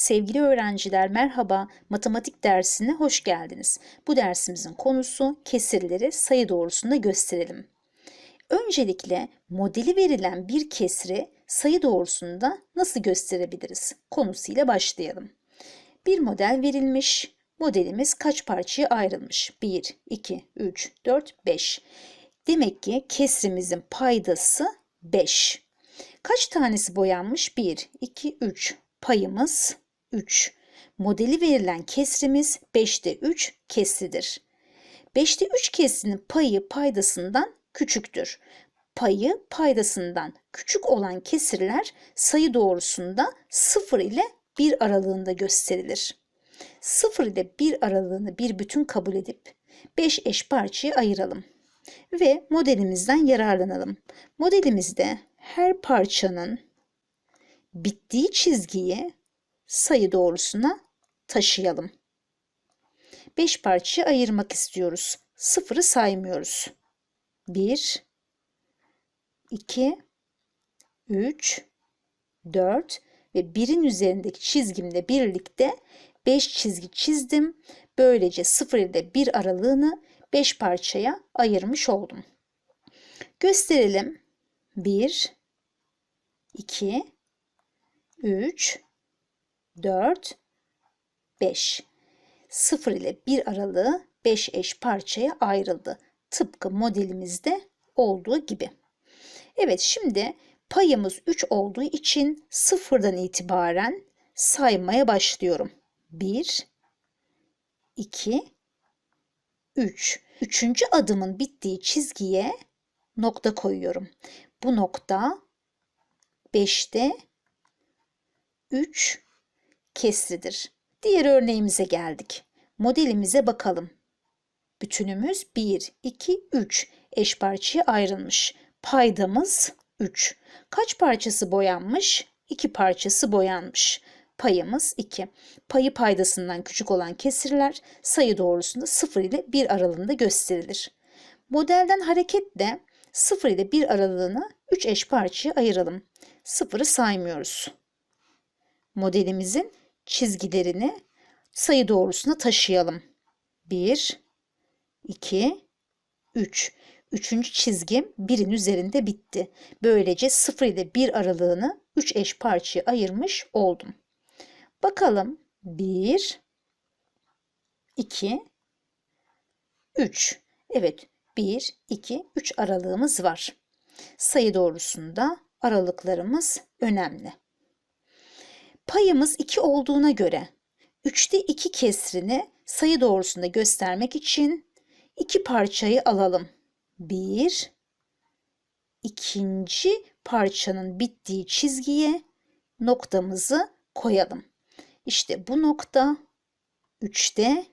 Sevgili öğrenciler merhaba, matematik dersine hoş geldiniz. Bu dersimizin konusu kesirleri sayı doğrusunda gösterelim. Öncelikle modeli verilen bir kesri sayı doğrusunda nasıl gösterebiliriz konusuyla başlayalım. Bir model verilmiş, modelimiz kaç parçaya ayrılmış? 1, 2, 3, 4, 5. Demek ki kesrimizin paydası 5. Kaç tanesi boyanmış? 1, 2, 3. Payımız 3. Modeli verilen kesrimiz 5'te 3 kesridir. 5'te 3 kesrinin payı paydasından küçüktür. Payı paydasından küçük olan kesirler sayı doğrusunda 0 ile 1 aralığında gösterilir. 0 ile 1 aralığını bir bütün kabul edip 5 eş parçaya ayıralım ve modelimizden yararlanalım. Modelimizde her parçanın bittiği çizgiyi sayı doğrusuna taşıyalım. 5 parçaya ayırmak istiyoruz. Sıfırı saymıyoruz. 1 2 3 4 ve 1'in üzerindeki çizgimle birlikte 5 çizgi çizdim. Böylece 0 ile 1 aralığını 5 parçaya ayırmış oldum. Gösterelim. 1 2 3 4 5 0 ile 1 aralığı 5 eş parçaya ayrıldı. Tıpkı modelimizde olduğu gibi. Evet şimdi payımız 3 olduğu için sıfırdan itibaren saymaya başlıyorum. 1 2 3. Üçüncü adımın bittiği çizgiye nokta koyuyorum. Bu nokta 5'te 3 kesridir. Diğer örneğimize geldik. Modelimize bakalım. Bütünümüz 1, 2, 3 eş parçaya ayrılmış. Paydamız 3. Kaç parçası boyanmış? 2 parçası boyanmış. Payımız 2. Payı paydasından küçük olan kesirler sayı doğrusunda 0 ile 1 aralığında gösterilir. Modelden hareketle 0 ile 1 aralığını 3 eş parçaya ayıralım. 0'ı saymıyoruz. Modelimizin çizgilerini sayı doğrusuna taşıyalım. 1, 2, 3. Üçüncü çizgim 1'in üzerinde bitti. Böylece 0 ile 1 aralığını 3 eş parçaya ayırmış oldum. Bakalım 1, 2, 3. Evet 1, 2, 3 aralığımız var. Sayı doğrusunda aralıklarımız önemli. Payımız 2 olduğuna göre 3'te 2 kesrini sayı doğrusunda göstermek için iki parçayı alalım. 1 ikinci parçanın bittiği çizgiye noktamızı koyalım. İşte bu nokta 3'te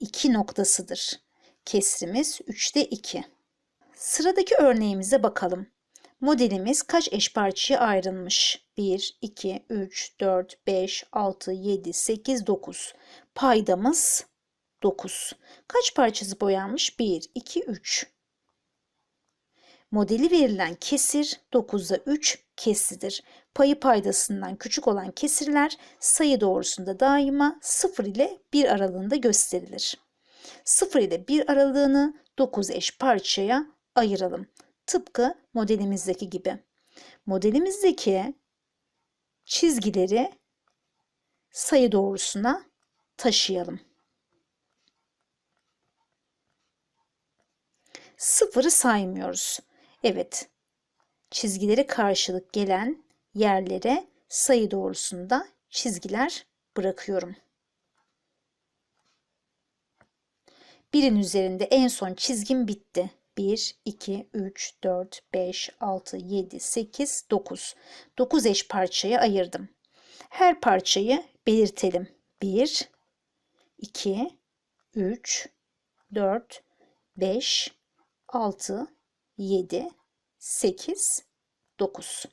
2 noktasıdır. Kesrimiz 3'te 2. Sıradaki örneğimize bakalım. Modelimiz kaç eş parçaya ayrılmış? 1, 2, 3, 4, 5, 6, 7, 8, 9. Paydamız 9. Kaç parçası boyanmış? 1, 2, 3. Modeli verilen kesir 9'da 3 kesidir. Payı paydasından küçük olan kesirler sayı doğrusunda daima 0 ile 1 aralığında gösterilir. 0 ile 1 aralığını 9 eş parçaya ayıralım. Tıpkı modelimizdeki gibi. Modelimizdeki çizgileri sayı doğrusuna taşıyalım. Sıfırı saymıyoruz. Evet, çizgileri karşılık gelen yerlere sayı doğrusunda çizgiler bırakıyorum. Birin üzerinde en son çizgim bitti. 1, 2, 3, 4, 5, 6, 7, 8, 9. 9 eş parçaya ayırdım. Her parçayı belirtelim. 1, 2, 3, 4, 5, 6, 7, 8, 9.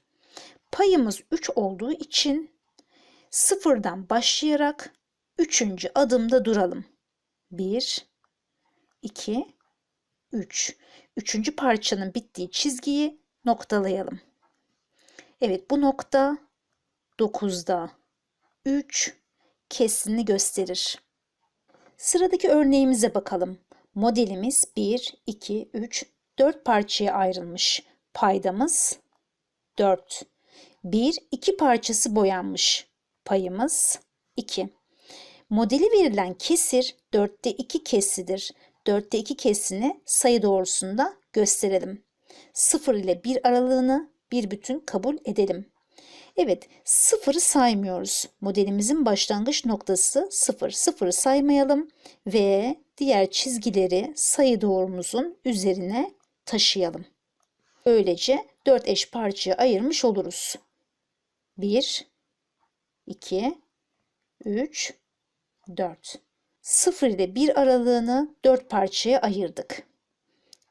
Payımız 3 olduğu için sıfırdan başlayarak 3. adımda duralım. 1, 2, 3. Üçüncü parçanın bittiği çizgiyi noktalayalım. Evet bu nokta 9'da 3 kesrini gösterir. Sıradaki örneğimize bakalım. Modelimiz 1, 2, 3, 4 parçaya ayrılmış. Paydamız 4. 1, 2 parçası boyanmış. Payımız 2. Modeli verilen kesir 4'te 2 kesidir. 4'te 2 kesini sayı doğrusunda gösterelim. 0 ile 1 aralığını bir bütün kabul edelim. Evet, sıfırı saymıyoruz. Modelimizin başlangıç noktası sıfır. Sıfırı saymayalım ve diğer çizgileri sayı doğrumuzun üzerine taşıyalım. Böylece 4 eş parçaya ayırmış oluruz. 1, 2, 3, 4. 0 ile 1 aralığını 4 parçaya ayırdık.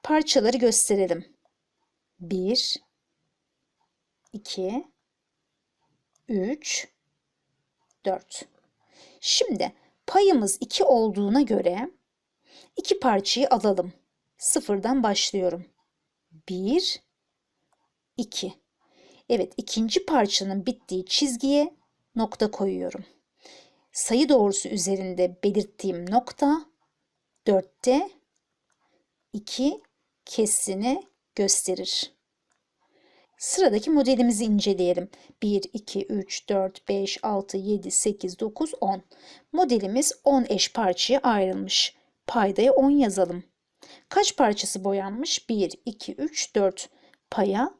Parçaları gösterelim. 1, 2, 3, 4. Şimdi payımız 2 olduğuna göre iki parçayı alalım. Sıfırdan başlıyorum. 1, 2. Evet ikinci parçanın bittiği çizgiye nokta koyuyorum. Sayı doğrusu üzerinde belirttiğim nokta 4'te 2 kesini gösterir. Sıradaki modelimizi inceleyelim. 1, 2, 3, 4, 5, 6, 7, 8, 9, 10. Modelimiz 10 eş parçaya ayrılmış. Paydaya 10 yazalım. Kaç parçası boyanmış? 1, 2, 3, 4. Paya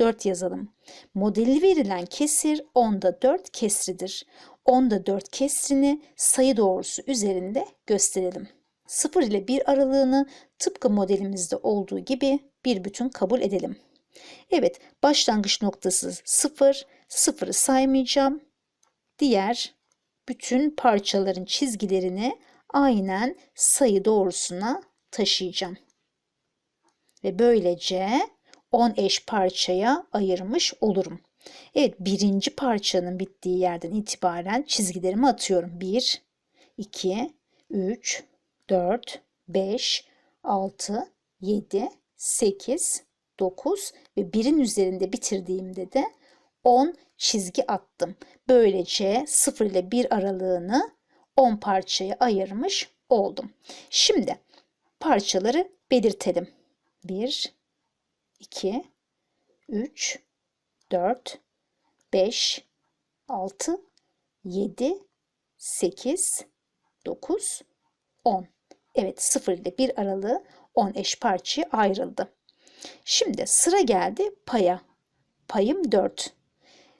4 yazalım. Modeli verilen kesir 10'da 4 kesridir. 10'da 4 kesrini sayı doğrusu üzerinde gösterelim. 0 ile 1 aralığını tıpkı modelimizde olduğu gibi bir bütün kabul edelim. Evet, başlangıç noktası 0. 0'ı saymayacağım. Diğer bütün parçaların çizgilerini aynen sayı doğrusuna taşıyacağım. Ve böylece 10 eş parçaya ayırmış olurum. Evet birinci parçanın bittiği yerden itibaren çizgilerimi atıyorum. 1, 2, 3, 4, 5, 6, 7, 8, 9 ve 1'in üzerinde bitirdiğimde de 10 çizgi attım. Böylece 0 ile 1 aralığını 10 parçaya ayırmış oldum. Şimdi parçaları belirtelim. 1, 2, 3, 4, 5, 6, 7, 8, 9, 10. Evet 0 ile 1 aralığı 10 eş parçaya ayrıldı. Şimdi sıra geldi paya. Payım 4.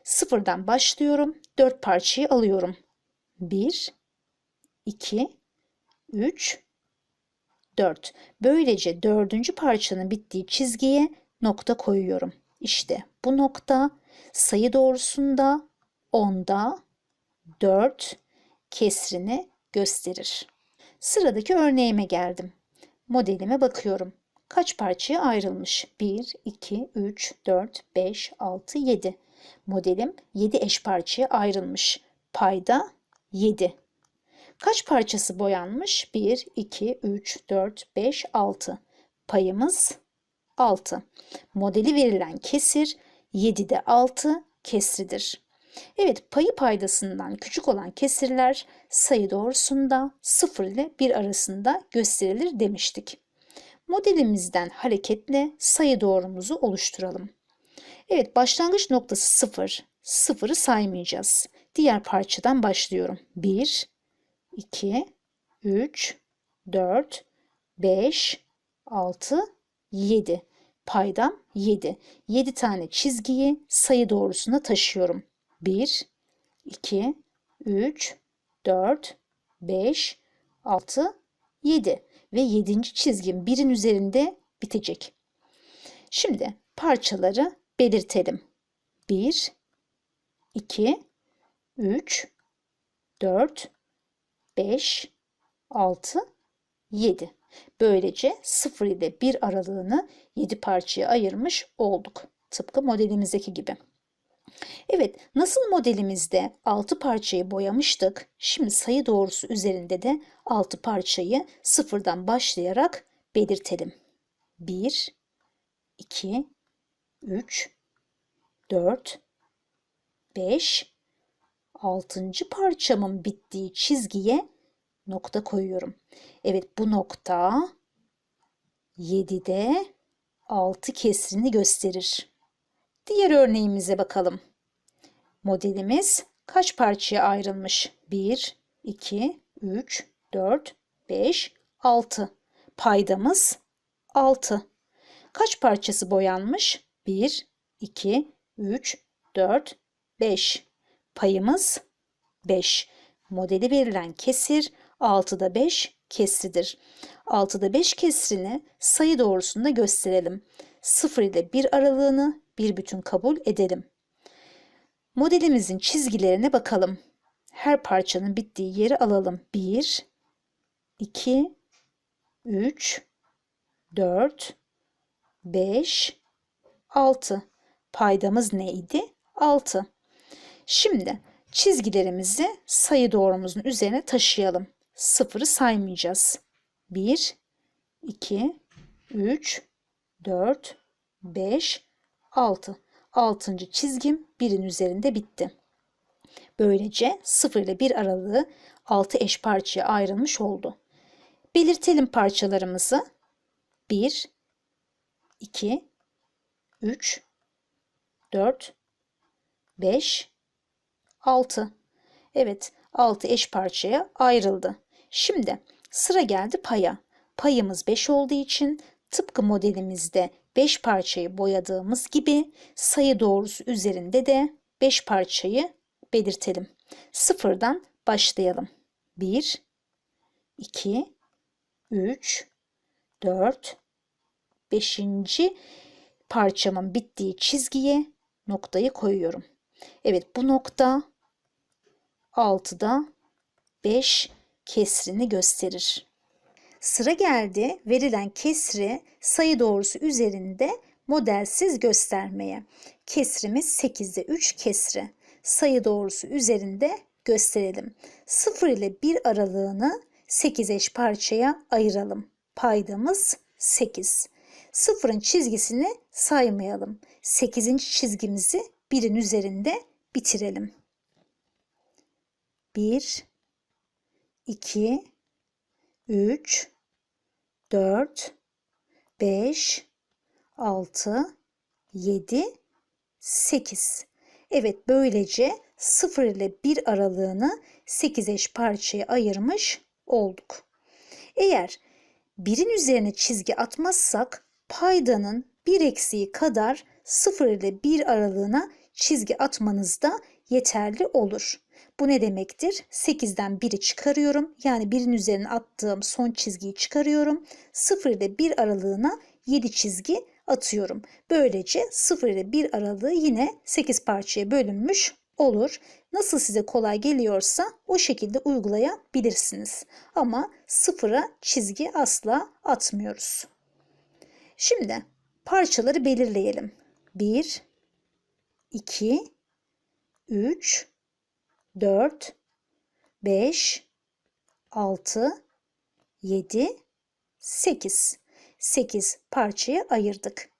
Sıfırdan başlıyorum. 4 parçayı alıyorum. 1, 2, 3, 4. Böylece dördüncü parçanın bittiği çizgiye nokta koyuyorum. İşte bu nokta sayı doğrusunda 10'da 4 kesrini gösterir. Sıradaki örneğime geldim. Modelime bakıyorum. Kaç parçaya ayrılmış? 1, 2, 3, 4, 5, 6, 7. Modelim 7 eş parçaya ayrılmış. Payda 7. Kaç parçası boyanmış? 1, 2, 3, 4, 5, 6. Payımız 6. Modeli verilen kesir 7'de 6 kesridir. Evet payı paydasından küçük olan kesirler sayı doğrusunda 0 ile 1 arasında gösterilir demiştik. Modelimizden hareketle sayı doğrumuzu oluşturalım. Evet başlangıç noktası 0. 0'ı saymayacağız. Diğer parçadan başlıyorum. 1, 2, 3, 4, 5, 6, 7. Paydam 7. 7 tane çizgiyi sayı doğrusuna taşıyorum. 1, 2, 3, 4, 5, 6, 7 ve 7. çizgim birin üzerinde bitecek. Şimdi parçaları belirtelim. 1, 2, 3, 4, 5, 6, 7. Böylece 0 ile 1 aralığını 7 parçaya ayırmış olduk. Tıpkı modelimizdeki gibi. Evet, nasıl modelimizde 6 parçayı boyamıştık, şimdi sayı doğrusu üzerinde de 6 parçayı sıfırdan başlayarak belirtelim. 1, 2, 3, 4, 5, altıncı parçamın bittiği çizgiye nokta koyuyorum. Evet bu nokta 7'de 6 kesrini gösterir. Diğer örneğimize bakalım. Modelimiz kaç parçaya ayrılmış? 1, 2, 3, 4, 5, 6. Paydamız 6. Kaç parçası boyanmış? 1, 2, 3, 4, 5. Payımız 5. Modeli verilen kesir 6'da 5 kesridir. 6'da 5 kesrini sayı doğrusunda gösterelim. 0 ile 1 aralığını bir bütün kabul edelim. Modelimizin çizgilerine bakalım. Her parçanın bittiği yeri alalım. 1, 2, 3, 4, 5, 6. Paydamız neydi? 6. Şimdi çizgilerimizi sayı doğrumuzun üzerine taşıyalım. Sıfırı saymayacağız. 1, 2, 3, 4, 5, 6. Altıncı çizgim birin üzerinde bitti. Böylece 0 ile 1 aralığı 6 eş parçaya ayrılmış oldu. Belirtelim parçalarımızı. 1, 2, 3, 4, 5, 6. Evet 6 eş parçaya ayrıldı. Şimdi sıra geldi paya. Payımız 5 olduğu için tıpkı modelimizde 5 parçayı boyadığımız gibi sayı doğrusu üzerinde de 5 parçayı belirtelim. Sıfırdan başlayalım. 1, 2, 3, 4, 5. parçamın bittiği çizgiye noktayı koyuyorum. Evet bu nokta 6'da 5 kesrini gösterir. Sıra geldi verilen kesri sayı doğrusu üzerinde modelsiz göstermeye. Kesrimiz 8'de 3 kesri. Sayı doğrusu üzerinde gösterelim. 0 ile 1 aralığını 8 eş parçaya ayıralım. Paydamız 8. Sıfırın çizgisini saymayalım. 8. çizgimizi birin üzerinde bitirelim. 1 2 3 4 5 6 7 8 Evet böylece 0 ile 1 aralığını 8 eş parçaya ayırmış olduk. Eğer birin üzerine çizgi atmazsak paydanın bir eksiği kadar 0 ile 1 aralığına çizgi atmanız da yeterli olur. Bu ne demektir? 8'den 1'i çıkarıyorum. Yani 1'in üzerine attığım son çizgiyi çıkarıyorum. 0 ile 1 aralığına 7 çizgi atıyorum. Böylece 0 ile 1 aralığı yine 8 parçaya bölünmüş olur. Nasıl size kolay geliyorsa o şekilde uygulayabilirsiniz. Ama sıfıra çizgi asla atmıyoruz. Şimdi parçaları belirleyelim. 1, 2, 3, 4, 5, 6, 7, 8. 8 parçaya ayırdık.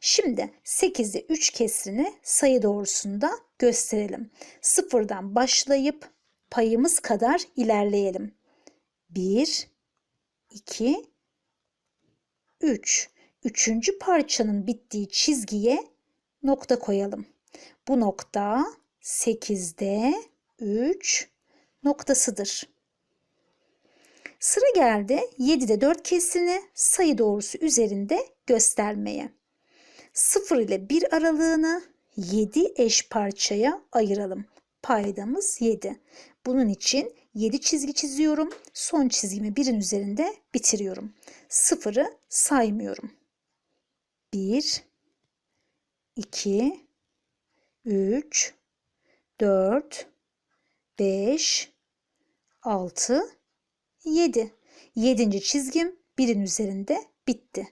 Şimdi 8'de 3 kesrini sayı doğrusunda gösterelim. Sıfırdan başlayıp payımız kadar ilerleyelim. 1, 2, 3. Üçüncü parçanın bittiği çizgiye nokta koyalım. Bu nokta 8'de 3 noktasıdır. Sıra geldi 7'de 4 kesini sayı doğrusu üzerinde göstermeye. 0 ile 1 aralığını 7 eş parçaya ayıralım. Paydamız 7. Bunun için 7 çizgi çiziyorum. Son çizgimi birin üzerinde bitiriyorum. Sıfırı saymıyorum. 1 2 3 4 5 6 7. 7. çizgim birin üzerinde bitti.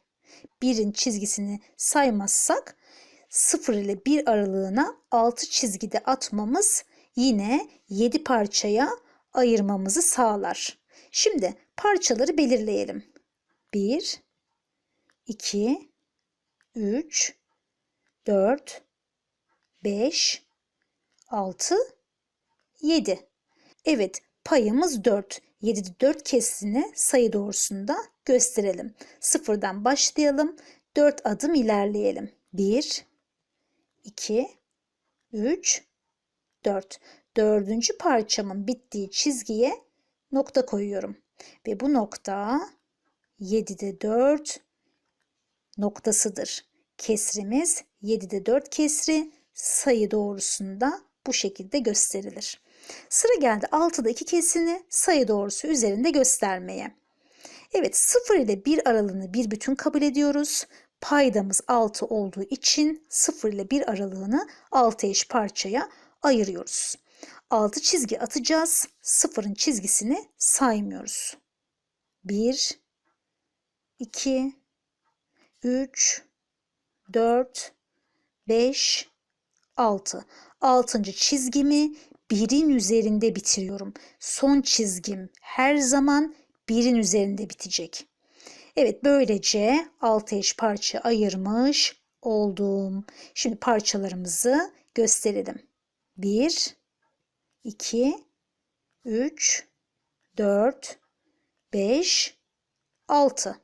Birin çizgisini saymazsak 0 ile 1 aralığına 6 çizgide atmamız yine 7 parçaya ayırmamızı sağlar. Şimdi parçaları belirleyelim. 1 2 3 4 5 6 7. Evet payımız 4. 7'de 4 kesrini sayı doğrusunda gösterelim. Sıfırdan başlayalım. 4 adım ilerleyelim. 1, 2, 3, 4. Dördüncü parçamın bittiği çizgiye nokta koyuyorum. Ve bu nokta 7'de 4 noktasıdır. Kesrimiz 7'de 4 kesri sayı doğrusunda bu şekilde gösterilir. Sıra geldi 6'da 2 kesini sayı doğrusu üzerinde göstermeye. Evet 0 ile 1 aralığını bir bütün kabul ediyoruz. Paydamız 6 olduğu için 0 ile 1 aralığını 6 eş parçaya ayırıyoruz. 6 çizgi atacağız. 0'ın çizgisini saymıyoruz. 1 2 3 4 5 6 6. çizgimi birin üzerinde bitiriyorum. Son çizgim her zaman birin üzerinde bitecek. Evet böylece 6 eş parça ayırmış oldum. Şimdi parçalarımızı gösterelim. 1 2 3 4 5 6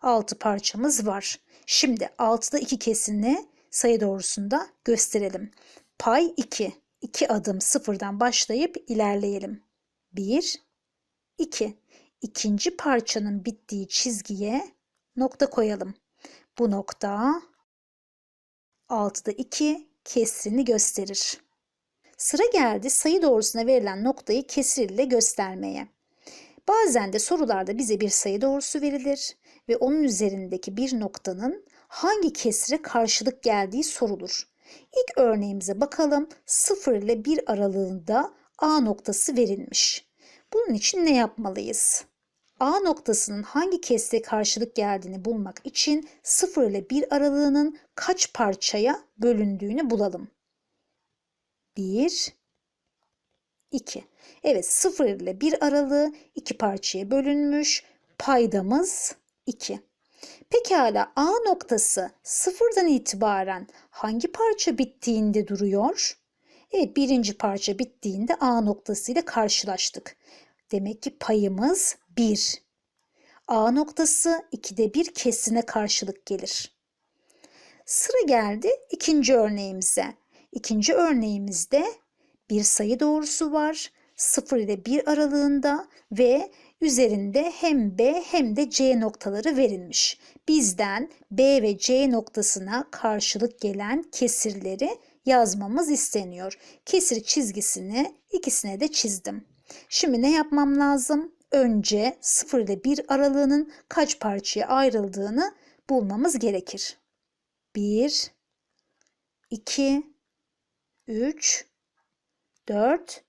6 parçamız var. Şimdi 6'da 2 kesini sayı doğrusunda gösterelim. Pay 2. 2 adım sıfırdan başlayıp ilerleyelim. 1 2 İkinci parçanın bittiği çizgiye nokta koyalım. Bu nokta 6'da 2 kesrini gösterir. Sıra geldi sayı doğrusuna verilen noktayı kesir ile göstermeye. Bazen de sorularda bize bir sayı doğrusu verilir ve onun üzerindeki bir noktanın hangi kesre karşılık geldiği sorulur. İlk örneğimize bakalım. 0 ile 1 aralığında A noktası verilmiş. Bunun için ne yapmalıyız? A noktasının hangi kesre karşılık geldiğini bulmak için 0 ile 1 aralığının kaç parçaya bölündüğünü bulalım. 1 2. Evet 0 ile 1 aralığı iki parçaya bölünmüş. Paydamız 2. Pekala A noktası sıfırdan itibaren hangi parça bittiğinde duruyor? Evet birinci parça bittiğinde A noktası ile karşılaştık. Demek ki payımız 1. A noktası 2'de 1 kesine karşılık gelir. Sıra geldi ikinci örneğimize. İkinci örneğimizde bir sayı doğrusu var. 0 ile 1 aralığında ve üzerinde hem B hem de C noktaları verilmiş. Bizden B ve C noktasına karşılık gelen kesirleri yazmamız isteniyor. Kesir çizgisini ikisine de çizdim. Şimdi ne yapmam lazım? Önce 0 ile 1 aralığının kaç parçaya ayrıldığını bulmamız gerekir. 1 2 3 4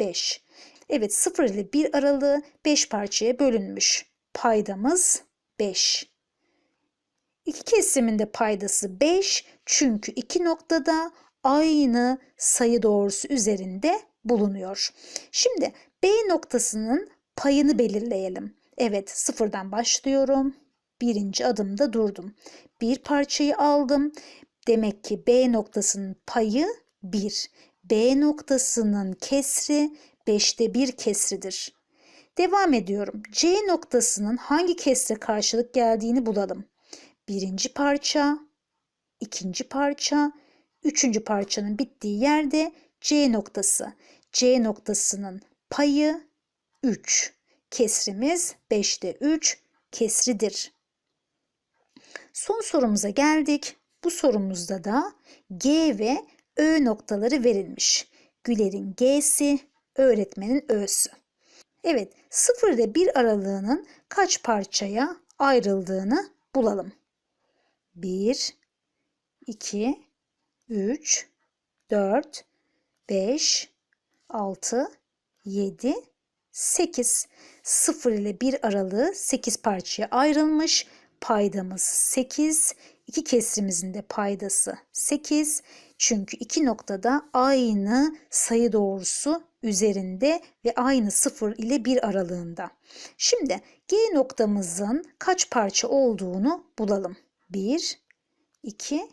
5 Evet 0 ile 1 aralığı 5 parçaya bölünmüş. Paydamız 5. İki kesimin de paydası 5 çünkü iki noktada aynı sayı doğrusu üzerinde bulunuyor. Şimdi B noktasının payını belirleyelim. Evet sıfırdan başlıyorum. Birinci adımda durdum. Bir parçayı aldım. Demek ki B noktasının payı 1. B noktasının kesri 5'te 1 kesridir. Devam ediyorum. C noktasının hangi kesre karşılık geldiğini bulalım. Birinci parça, ikinci parça, üçüncü parçanın bittiği yerde C noktası. C noktasının payı 3. Kesrimiz 5'te 3 kesridir. Son sorumuza geldik. Bu sorumuzda da G ve Ö noktaları verilmiş. Güler'in G'si, öğretmenin Ö'sü. Evet, 0 ile 1 aralığının kaç parçaya ayrıldığını bulalım. 1, 2, 3, 4, 5, 6, 7, 8. 0 ile 1 aralığı 8 parçaya ayrılmış. Paydamız 8. İki kesrimizin de paydası 8. Çünkü iki noktada aynı sayı doğrusu üzerinde ve aynı 0 ile 1 aralığında. Şimdi G noktamızın kaç parça olduğunu bulalım. 1, 2,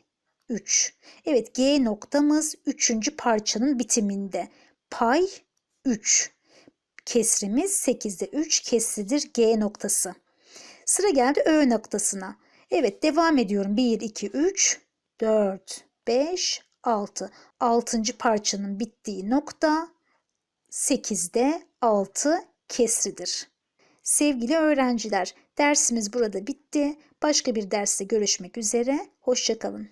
3. Evet G noktamız 3. parçanın bitiminde. Pay 3. Kesrimiz 8'de 3 kesridir G noktası. Sıra geldi Ö noktasına. Evet devam ediyorum. 1, 2, 3, 4, 5, 6. 6. parçanın bittiği nokta 8'de 6 kesridir. Sevgili öğrenciler, dersimiz burada bitti. Başka bir derste görüşmek üzere. Hoşçakalın.